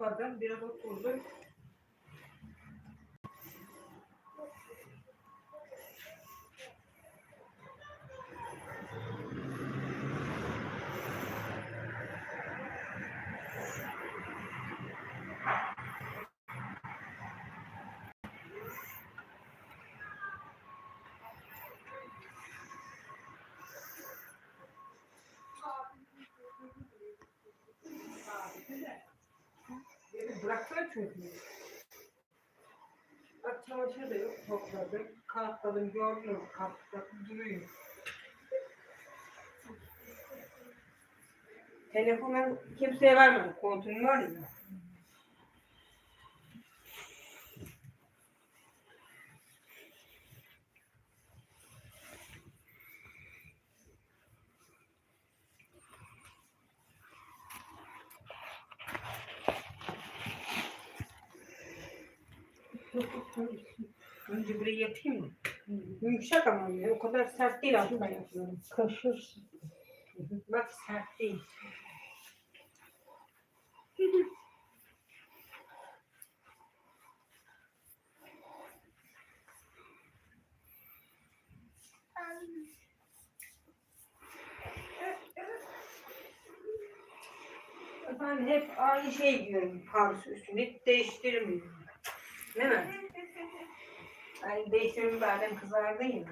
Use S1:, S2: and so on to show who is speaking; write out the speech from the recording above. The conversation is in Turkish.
S1: পারবেন বিরাবোধ করবেন। Bıraksana çocuğu. Bak çamaşır da yok topladım. Kalkladım gördüm. Kalkladım duruyor. Telefonu kimseye vermedim. Kontrolü var ya. Önce burayı yapayım mı? Yumuşak ama ya, o kadar sert değil aslında yapıyorum.
S2: Kaşırsın.
S1: Bak sert değil. Ben hep aynı şey giyiyorum pardüsü üstüne. Değiştirmiyorum. Değil mi? Yani değiştirmeyi benden kızardın ya.